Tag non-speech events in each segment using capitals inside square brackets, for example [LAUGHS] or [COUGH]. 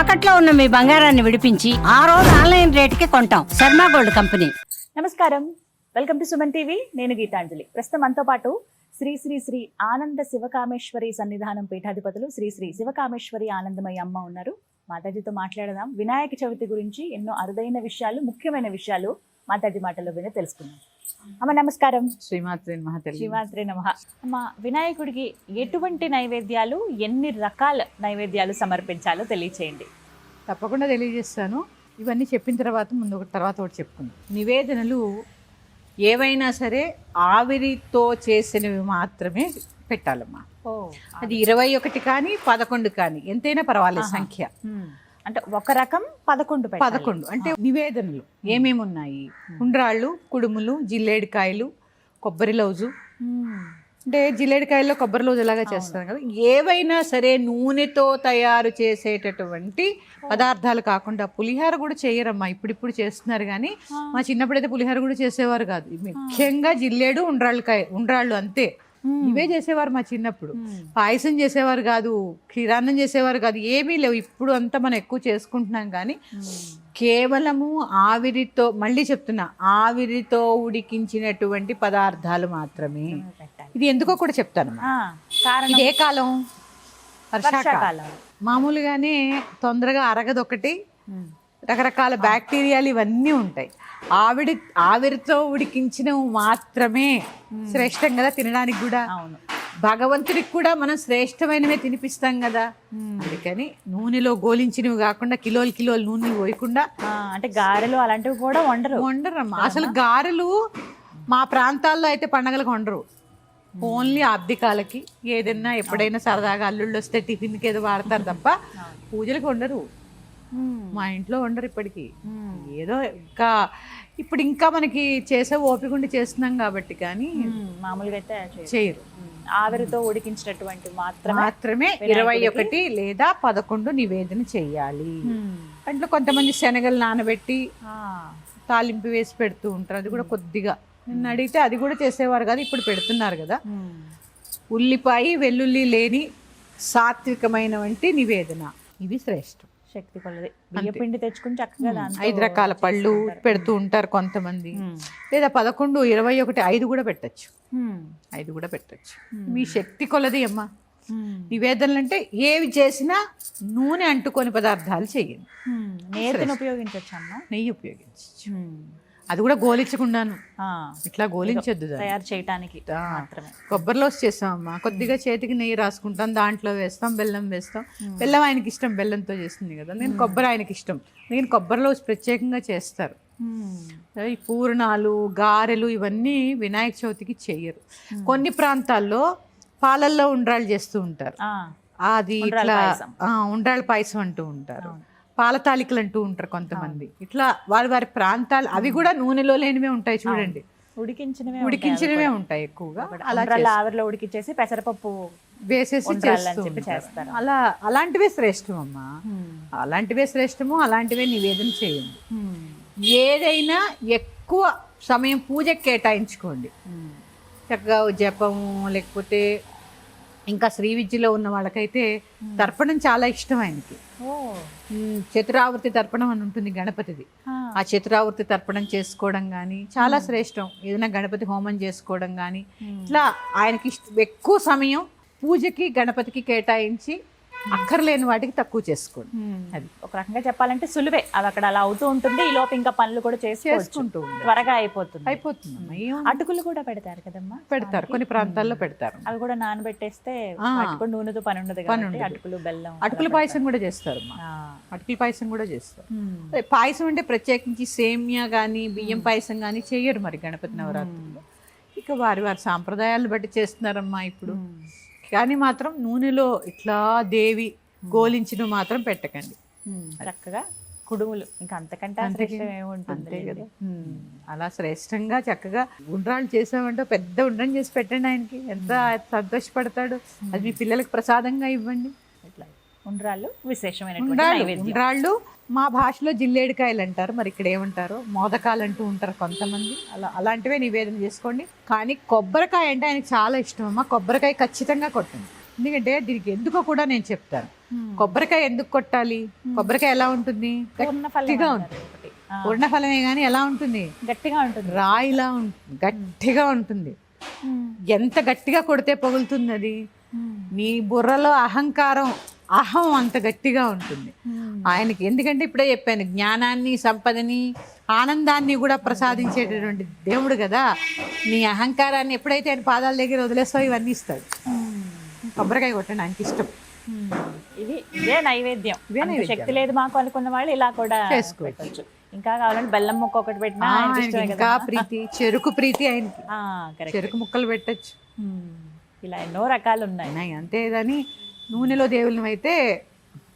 తాకట్లో ఉన్న మీ బంగారాన్ని విడిపించి ఆ రోజు ఆన్లైన్ రేటుకి కొంటాం. Sharma gold company. నమస్కారం. Welcome to Suman TV. నేను గీతాంజలి. ప్రస్తుతం మనతో పాటు శ్రీ శ్రీ శ్రీ ఆనంద శివకామేశ్వరి సన్నిధానం పీఠాధిపతులు శ్రీ శ్రీ శివకామేశ్వరి ఆనందమయ్య అమ్మ ఉన్నారు. మాతాజీతో మాట్లాడదాం. వినాయక చవితి గురించి ఎన్నో అరుదైన విషయాలు ముఖ్యమైన విషయాలు మాతాజీ మాటల్లో విని తెలుసుకుందాం. అమ్మ నమస్కారం. శ్రీమాత్రి శ్రీమాత్రే నమ. అమ్మ వినాయకుడికి ఎటువంటి నైవేద్యాలు ఎన్ని రకాల నైవేద్యాలు సమర్పించాలో తెలియచేయండి. తప్పకుండా తెలియజేస్తాను. ఇవన్నీ చెప్పిన తర్వాత ముందు ఒకటి తర్వాత ఒకటి చెప్పుకుందాం. నివేదనలు ఏవైనా సరే ఆవిరితో చేసినవి మాత్రమే పెట్టాలమ్మా. అది ఇరవై ఒకటి కానీ పదకొండు కానీ ఎంతైనా పర్వాలేదు. సంఖ్య. అంటే ఒక రకం పదకొండు. పదకొండు. అంటే నివేదనలు. ఏమేమి ఉన్నాయి ఉండ్రాళ్ళు కుడుములు జిల్లేడికాయలు కొబ్బరి లౌజు. అంటే జిల్లేడికాయల్లో కొబ్బరి రోజు ఎలాగా చేస్తాం కదా? ఏవైనా సరే నూనెతో తయారు చేసేటటువంటి పదార్థాలు కాకుండా పులిహార కూడా చేయరమ్మా. ఇప్పుడిప్పుడు చేస్తున్నారు కానీ మా చిన్నప్పుడైతే పులిహార కూడా చేసేవారు కాదు. ముఖ్యంగా జిల్లేడు ఉండ్రాళ్ళకాయ ఉండ్రాళ్ళు అంతే. ఇవే చేసేవారు మా చిన్నప్పుడు. పాయసం చేసేవారు కాదు క్షీరాన్నం చేసేవారు కాదు ఏమీ లేవు. ఇప్పుడు అంతా మనం ఎక్కువ చేసుకుంటున్నాం కానీ కేవలము ఆవిరితో మళ్ళీ చెప్తున్నా ఆవిరితో ఉడికించినటువంటి పదార్థాలు మాత్రమే. ఇది ఎందుకో కూడా చెప్తాను ఇది ఏ కాలం వర్షాకాలం. మామూలుగానే తొందరగా అరగదు ఒకటి మ్మ్. రకరకాల బ్యాక్టీరియాలు ఇవన్నీ ఉంటాయి. ఆవిడి ఆవిరితో ఉడికించినవి మాత్రమే శ్రేష్టం కదా తినడానికి కూడా. అవును. భగవంతుడికి కూడా మనం శ్రేష్టమైనవే తినిపిస్తాం కదా. అందుకని నూనెలో గోలించినవి కాకుండా కిలోలు కిలోలు నూనె పోయకుండా అంటే గారెలు అలాంటివి కూడా వండరు. వండరమ్మా. అసలు గారెలు మా ప్రాంతాల్లో అయితే పండగలకు వండరు. ఓన్లీ ఆబ్దికాలకి ఏదైనా ఎప్పుడైనా సరదాగా అల్లుళ్ళు వస్తే టిఫిన్కి ఏదో వాడతారు తప్ప పూజలకు వండరు. మా ఇంట్లో వండరు ఇప్పటికి. ఏదో ఇంకా ఇప్పుడు ఇంకా మనకి చేసే ఓపిక ఉండి చేస్తున్నాం కాబట్టి కానీ మ్మ్. మామూలుగా అయితే చేయరు. ఆవిరితో ఉడికించినటువంటి మాత్రమే మాత్రమే ఇరవై ఒకటి లేదా పదకొండు నివేదన చెయ్యాలి మ్మ్. దాంట్లో కొంతమంది శనగలు నానబెట్టి తాలింపు వేసి పెడుతూ ఉంటారు. అది కూడా కొద్దిగా. నిన్న అడిగితే అది కూడా చేసేవారు కదా ఇప్పుడు పెడుతున్నారు కదా. ఉల్లిపాయ వెల్లుల్లి లేని సాత్వికమైన వంటి నివేదన. ఇవి శ్రేష్టం. శక్తి కొలది. తెచ్చుకుని చక్కగా ఐదు రకాల పళ్ళు పెడుతూ ఉంటారు కొంతమంది. లేదా పదకొండు ఇరవై ఒకటి ఐదు కూడా పెట్టచ్చు. ఐదు కూడా పెట్టచ్చు. మీ శక్తి కొలది అమ్మా. మ్మ్. నివేదనలు అంటే ఏవి చేసినా నూనె అంటుకొని పదార్థాలు చేయండి. నేతిని ఉపయోగించవచ్చు అమ్మ నెయ్యి ఉపయోగించచ్చు అది కూడా గోలించకుండాను. ఇట్లా గోలించొద్దు. తయారు. మాత్రమే. కొబ్బరిలో చేస్తామమ్మా. కొద్దిగా చేతికి నెయ్యి రాసుకుంటాం దాంట్లో వేస్తాం బెల్లం వేస్తాం. బెల్లం ఆయనకి ఇష్టం బెల్లంతో చేస్తుంది కదా. నేను కొబ్బరి ఆయనకి ఇష్టం. నేను కొబ్బరిలో ప్రత్యేకంగా చేస్తారు. ఈ పూర్ణాలు గారెలు ఇవన్నీ వినాయక చవితికి చెయ్యరు కొన్ని ప్రాంతాల్లో పాలల్లో ఉండ్రాళ్ళు చేస్తూ ఉంటారు. అది ఇట్లా ఉండ్రాళ్ళ పాయసం అంటూ ఉంటారు. పాల తాలికలు అంటూ ఉంటారు కొంతమంది. ఇట్లా వారి వారి ప్రాంతాలు అవి కూడా నూనెలో లేనివే ఉంటాయి చూడండి. ఉడికించినవే ఉడికించినవే ఉంటాయి ఎక్కువగా. అలా ఆవిరిలో ఉడికిచ్చేసి పెసరపప్పు వేసేసి. చేస్తారు. అలా అలాంటివే శ్రేష్టం అమ్మా మ్మ్. అలాంటివే శ్రేష్టము అలాంటివే నివేదన చేయండి. ఏదైనా ఎక్కువ సమయం పూజకి కేటాయించుకోండి. చక్కగా జపము లేకపోతే ఇంకా శ్రీ విద్యలో ఉన్న వాళ్ళకైతే తర్పణం చాలా ఇష్టం ఆయనకి చతురావృతి తర్పణం అని ఉంటుంది గణపతిది. ఆ. చతురావృతి తర్పణం చేసుకోవడం కానీ చాలా శ్రేష్టం. ఏదైనా గణపతి హోమం చేసుకోవడం కానీ ఇట్లా ఆయనకి ఎక్కువ సమయం పూజకి గణపతికి కేటాయించి అక్కర్లేని వాటికి తక్కువ చేసుకోండి. అది. ఒక రకంగా చెప్పాలంటే సులువే. అది అక్కడ అలా అవుతూ ఉంటుంది. ఈ లోపు ఇంకా పనులు కూడా చేసుకోవచ్చు. చేసుకుంటూ. త్వరగా అయిపోతుంది. అయిపోతుందమ్మా. ఏం అటుకులు కూడా పెడతారు కదమ్మా? పెడతారు. కొన్ని ప్రాంతాల్లో పెడతారు. అవి కూడా నానబెట్టేస్తే నూనెతో పని ఉండదు పని. అటుకులు బెల్లం అటుకుల పాయసం కూడా చేస్తారు. అటుకుల పాయసం కూడా చేస్తారు. పాయసం అంటే ప్రత్యేకించి సేమియా కానీ బియ్యం పాయసం కానీ చేయరు మరి గణపతి నవరాత్రుల్లో. ఇక వారి వారి సాంప్రదాయాలు బట్టి చేస్తున్నారమ్మా ఇప్పుడు. కానీ మాత్రం నూనెలో ఇట్లా దేవి గోలించిన మాత్రం పెట్టకండి. చక్కగా కుడుములు. ఇంకా అంతకంటే అంతే కదా? అలా శ్రేష్టంగా చక్కగా ఉండ్రాళ్ళు చేసామంటే పెద్ద ఉండ్రం చేసి పెట్టండి ఆయనకి. ఎంత సంతోషపడతాడు. అది మీ పిల్లలకు ప్రసాదంగా ఇవ్వండి. ఇట్లా ఉండ్రాళ్ళు నైవేద్యం. ఉండ్రాళ్ళు మా భాషలో జిల్లేడికాయలు అంటారు మరి ఇక్కడ ఏమంటారో మోదకాలు అంటూ ఉంటారు కొంతమంది. అలా అలాంటివే నివేదన చేసుకోండి. కానీ కొబ్బరికాయ అంటే ఆయనకి చాలా ఇష్టం అమ్మ. కొబ్బరికాయ ఖచ్చితంగా కొట్టండి. ఎందుకంటే దీనికి ఎందుకో కూడా నేను చెప్తాను. కొబ్బరికాయ ఎందుకు కొట్టాలి? కొబ్బరికాయ ఎలా ఉంటుంది? గట్టిగా ఉంటుంది. ఒకటి. ఆ, పూర్ణ ఫలమే కానీ ఎలా ఉంటుంది? గట్టిగా ఉంటుంది. రాయిలా ఉంటుంది గట్టిగా ఉంటుంది. ఎంత గట్టిగా కొడితే పగులుతుంది అది? నీ బుర్రలో అహంకారం. అహం అంత గట్టిగా ఉంటుంది. ఉమ్. ఆయనకి ఎందుకంటే ఇప్పుడే చెప్పాను జ్ఞానాన్ని సంపదని ఆనందాన్ని కూడా ప్రసాదించేటటువంటి దేవుడు కదా. నీ అహంకారాన్ని ఎప్పుడైతే ఆయన పాదాల దగ్గర వదిలేస్తావు ఇవన్నీ ఇస్తాడు. కొబ్బరికాయ కొట్టండి ఆయనకి ఇష్టం. ఉమ్, ఇది ఇదే నైవేద్యం. శక్తి లేదు మాకు అనుకున్న వాళ్ళు ఇలా కూడా చేసుకోవచ్చు. పెట్టొచ్చు. ఇంకా కావాలంటే బెల్లం ముక్క ఒకటి పెట్టినా ఇంకా ప్రీతి చెరుకు ప్రీతి ఆయనకి. ఆ, correct. చెరుకు ముక్కలు పెట్టచ్చు. ఇలా ఎన్నో రకాలు ఉన్నాయి. ఉన్నాయి అంతేగాని నూనెలో దేవుళ్ళని అయితే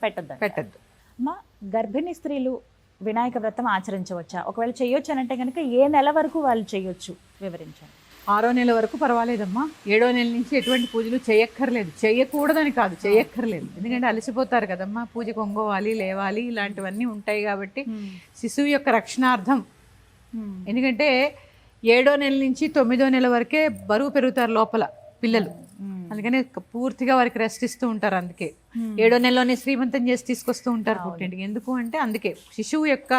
పెట్టద్దు. పెట్టద్దు అమ్మా గర్భిణీ స్త్రీలు వినాయక వ్రతం ఆచరించవచ్చా? ఒకవేళ చేయొచ్చు అని అంటే కనుక ఏ నెల వరకు వాళ్ళు చేయొచ్చు? వివరించండి. ఆరో నెల వరకు పర్వాలేదమ్మా. ఏడో నెల నుంచి ఎటువంటి పూజలు చేయక్కర్లేదు. చేయకూడదని కాదు చేయక్కర్లేదు. ఎందుకంటే అలసిపోతారు కదమ్మా. పూజ కొంగోవాలి లేవాలి ఇలాంటివన్నీ ఉంటాయి కాబట్టి శిశువు యొక్క రక్షణార్థం. ఎందుకంటే ఏడో నెల నుంచి తొమ్మిదో నెల వరకే బరువు పెరుగుతారు లోపల పిల్లలు. అందుకని పూర్తిగా వారికి రెస్ట్ ఇస్తూ ఉంటారు అందుకే. ఏడో నెలలోనే శ్రీమంతం చేసి తీసుకొస్తూ ఉంటారు పుట్టింటికి. ఎందుకు అంటే అందుకే శిశువు యొక్క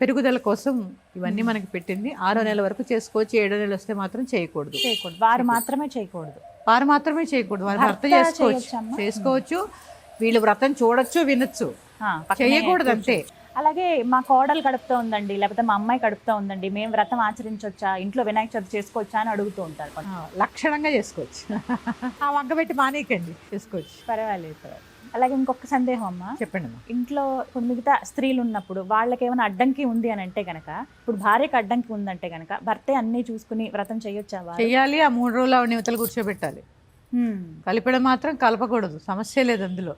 పెరుగుదల కోసం ఇవన్నీ మనకి పెట్టింది. ఆరో నెల వరకు చేసుకోవచ్చు. ఏడో నెల వస్తే మాత్రం చేయకూడదు. చేయకూడదు. వారు మాత్రమే చేయకూడదు. వారు మాత్రమే చేయకూడదు. వారు భర్త చేసుకోవచ్చు? చేసుకోవచ్చు. వీళ్ళు వ్రతం చూడొచ్చు వినొచ్చు. చేయకూడదు అంతే. అలాగే మా కోడలు కడుపుతూ ఉందండి లేకపోతే మా అమ్మాయి కడుపుతూ ఉందండి. మేము వ్రతం ఆచరించవచ్చా ఇంట్లో వినాయక చవితి చేసుకోవచ్చా అని అడుగుతూ ఉంటారు లక్షణంగా చేసుకోవచ్చు. ఆ వంక పెట్టి మానేయకండి చేసుకోవచ్చు. పర్వాలేదు. అలాగే ఇంకొక సందేహం అమ్మా. చెప్పండి అమ్మా ఇంట్లో ఇప్పుడు మిగతా స్త్రీలు ఉన్నప్పుడు వాళ్ళకి ఏమైనా అడ్డంకి ఉంది అని అంటే గనక ఇప్పుడు భార్యకి అడ్డంకి ఉందంటే గనక భర్తే అన్ని చూసుకుని వ్రతం చేయొచ్చా వారు? చెయ్యాలి ఆ మూడు రోజులు ఆవిడ యువతలు కూర్చోబెట్టాలి. కలిపడం మాత్రం కలపకూడదు సమస్య లేదు అందులో.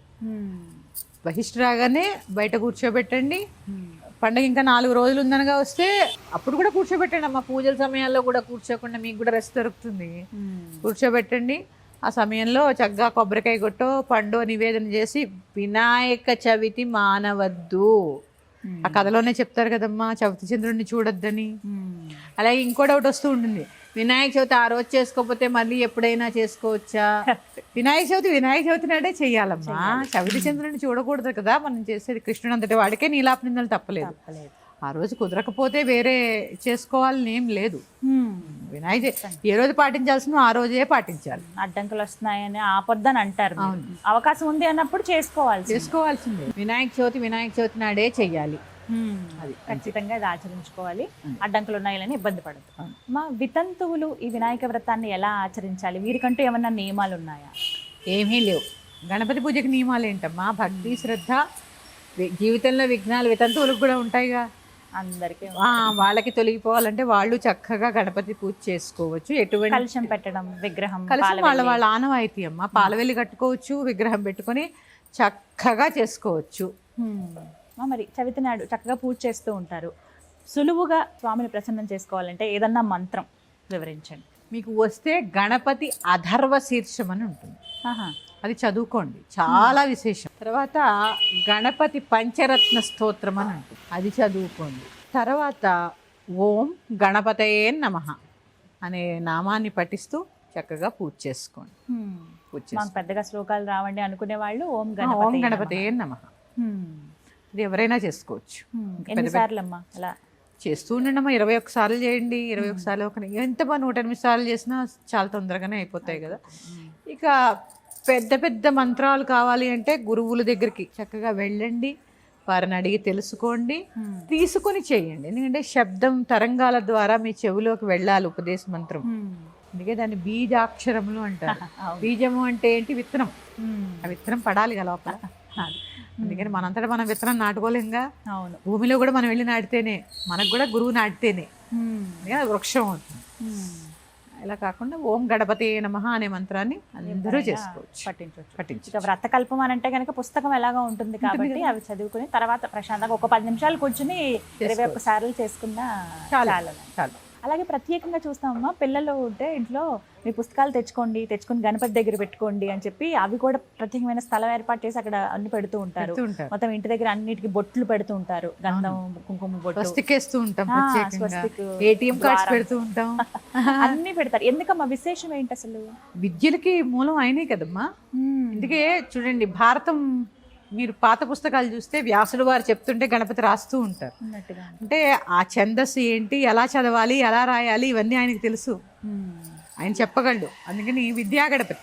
బహిష్టు రాగానే బయట కూర్చోబెట్టండి. పండగ ఇంకా నాలుగు రోజులు ఉందనగా వస్తే అప్పుడు కూడా కూర్చోబెట్టండి అమ్మ. పూజల సమయాల్లో కూడా కూర్చోకుండా మీకు కూడా రెస్ట్ దొరుకుతుంది. కూర్చోబెట్టండి. ఆ సమయంలో చక్కగా కొబ్బరికాయ కొట్టో పండు నివేదన చేసి వినాయక చవితి మానవద్దు. ఆ కథలోనే చెప్తారు కదమ్మా చవితి చంద్రుడిని చూడొద్దని. అలాగే ఇంకోటి ఒకటి వస్తూ ఉంటుంది. వినాయక చవితి ఆ రోజు చేసుకోకపోతే మళ్ళీ ఎప్పుడైనా చేసుకోవచ్చా? వినాయక చవితి వినాయక చవితి నాడే చెయ్యాలమ్మా చవితి చంద్రుడిని చూడకూడదు కదా మనం చేసేది కృష్ణుడు అంతటి వాడికే నీలాపనిందలు తప్పలేదు. తప్పలేదు. ఆ రోజు కుదరకపోతే వేరే చేసుకోవాలని ఏం లేదు. వినాయక చవితి ఏ రోజు పాటించాల్సిన ఆ రోజే పాటించాలి. అడ్డంకులు వస్తున్నాయని ఆపొద్దని అంటారు. అవకాశం ఉంది అన్నప్పుడు చేసుకోవాలి చేసుకోవాల్సిందే. వినాయక చవితి వినాయక చవితి నాడే చెయ్యాలి అది ఖచ్చితంగా ఇది ఆచరించుకోవాలి. ఉమ్. అడ్డంకులు ఉన్నాయని ఇబ్బంది పడదు. మా వితంతువులు ఈ వినాయక వ్రతాన్ని ఎలా ఆచరించాలి? వీరికంటూ ఏమన్నా నియమాలు ఉన్నాయా? ఏమీ లేవు. గణపతి పూజకి నియమాలు ఏంటమ్మా? భక్తి శ్రద్ధ జీవితంలో విఘ్నాలు వితంతువులకు కూడా ఉంటాయిగా. అందరికీ వాళ్ళకి తొలగిపోవాలంటే వాళ్ళు చక్కగా గణపతి పూజ చేసుకోవచ్చు. ఎటువంటి కలుషం పెట్టడం విగ్రహం కలిసి పాలవెల్లి. వాళ్ళ వాళ్ళ ఆనవాయితీ అమ్మ. పాలవెల్లి కట్టుకోవచ్చు విగ్రహం పెట్టుకొని చక్కగా చేసుకోవచ్చు. మరి చవితి నాడు చక్కగా పూజ చేస్తూ ఉంటారు. సులువుగా స్వామిని ప్రసన్నం చేసుకోవాలంటే ఏదన్నా మంత్రం వివరించండి. మీకు వస్తే గణపతి అధర్వ శీర్షం అని ఉంటుంది. అది చదువుకోండి. చాలా విశేషం. తర్వాత గణపతి పంచరత్న స్తోత్రం అని ఉంటుంది. అది చదువుకోండి. తర్వాత ఓం గణపతయే నమ అనే నామాన్ని పఠిస్తూ చక్కగా పూజ చేసుకోండి. పూజ పెద్దగా శ్లోకాలు రావండి అనుకునే వాళ్ళు ఓం గణపతి ఓం గణపతయే నమ. ఇది ఎవరైనా చేసుకోవచ్చు అమ్మా అలా చేస్తూ ఉండండి ఇరవై ఒక్క సార్లు చేయండి ఇరవై సార్లు ఒక ఎంత బా నూట ఎనిమిది సార్లు చేసినా చాలా తొందరగానే అయిపోతాయి కదా. ఇక పెద్ద పెద్ద మంత్రాలు కావాలి అంటే గురువుల దగ్గరికి చక్కగా వెళ్ళండి వారిని అడిగి తెలుసుకోండి. తీసుకొని చేయండి. ఎందుకంటే శబ్దం తరంగాల ద్వారా మీ చెవిలోకి వెళ్ళాలి ఉపదేశ మంత్రం. అందుకే దాన్ని బీజాక్షరములు అంటారు. [LAUGHS] బీజము అంటే ఏంటి? విత్తనం. ఆ విత్తనం పడాలి కదా లోపల. [LAUGHS] అందుకని మనంతటా మనం విత్తనం నాటుకోలేంగా? అవును. భూమిలో కూడా మనం వెళ్ళి నాటితేనే మనకు కూడా గురువు నాటితేనే. అందుకని వృక్షం అవుతుంది. ఇలా కాకుండా ఓం గణపతి నమ అనే మంత్రాన్ని అందరూ చేసుకోవచ్చు. పట్టించవచ్చు పట్టించు ఇక వ్రతకల్పం అని అంటే కనుక పుస్తకం ఎలాగో ఉంటుంది కాబట్టి అవి చదువుకుని తర్వాత ప్రశాంతంగా ఒక పది నిమిషాలు కూర్చుని ఇరవై ఒక్క సార్లు చేసుకున్నా చాలు. చాలు. చాలు. అలాగే ప్రత్యేకంగా చూస్తామమ్మా. పిల్లలు ఉంటే ఇంట్లో మీ పుస్తకాలు తెచ్చుకోండి తెచ్చుకొని గణపతి దగ్గర పెట్టుకోండి అని చెప్పి అవి కూడా ప్రత్యేకమైన స్థలం ఏర్పాటు చేసి అక్కడ అన్ని పెడుతూ ఉంటారు. మొత్తం ఇంటి దగ్గర అన్నిటికీ బొట్లు పెడుతూ ఉంటారు. గంధం కుంకుమ బొట్లు. ఉంటాం ఏటీఎం కార్డ్స్. పెడుతూ ఉంటాం. [LAUGHS] అన్ని పెడతారు. ఎందుకమ్మా? విశేషం ఏంటి అసలు? విద్యలకి మూలం ఆయనే కదమ్మా. అందుకే చూడండి భారతం మీరు పాత పుస్తకాలు చూస్తే వ్యాసుడు వారు చెప్తుంటే గణపతి రాస్తూ ఉంటారు. అంటే ఆ ఛందస్సు ఏంటి ఎలా చదవాలి ఎలా రాయాలి ఇవన్నీ ఆయనకి తెలుసు. ఆయన చెప్పగలడు. అందుకని విద్యా గణపతి.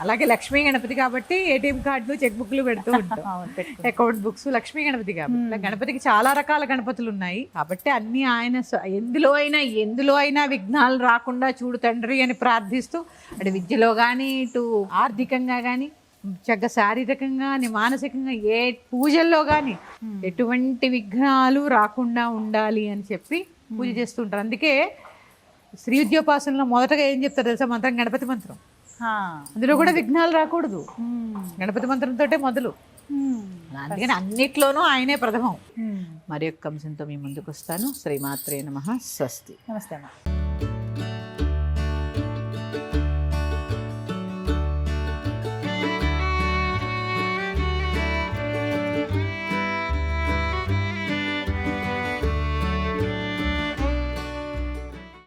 అలాగే లక్ష్మీ గణపతి కాబట్టి ఏటీఎం కార్డులు చెక్ బుక్లు పెడుతూ ఉంటాం. [LAUGHS] అకౌంట్ బుక్స్ లక్ష్మీ గణపతి కాబట్టి. గణపతికి చాలా రకాల గణపతులు ఉన్నాయి. కాబట్టి అన్ని ఆయన ఎందులో అయినా ఎందులో అయినా విఘ్నాలు రాకుండా చూడు తండ్రి అని ప్రార్థిస్తూ అటు విద్యలో కానీ ఇటు ఆర్థికంగా కానీ చక్కగా శారీరకంగా కానీ మానసికంగా ఏ పూజల్లో కానీ ఎటువంటి విఘ్నాలు రాకుండా ఉండాలి అని చెప్పి పూజ చేస్తుంటారు. అందుకే శ్రీ విద్యోపాసనలో మొదటగా ఏం చెప్తారు తెలుసా? మంత్రం గణపతి మంత్రం. అందులో కూడా విఘ్నాలు రాకూడదు. గణపతి మంత్రంతోటే మొదలు. అందుకని అన్నిట్లోనూ ఆయనే ప్రథమం. మరి యొక్క అంశంతో మీ ముందుకు వస్తాను. శ్రీమాత్రే నమ. స్వస్తి. నమస్తే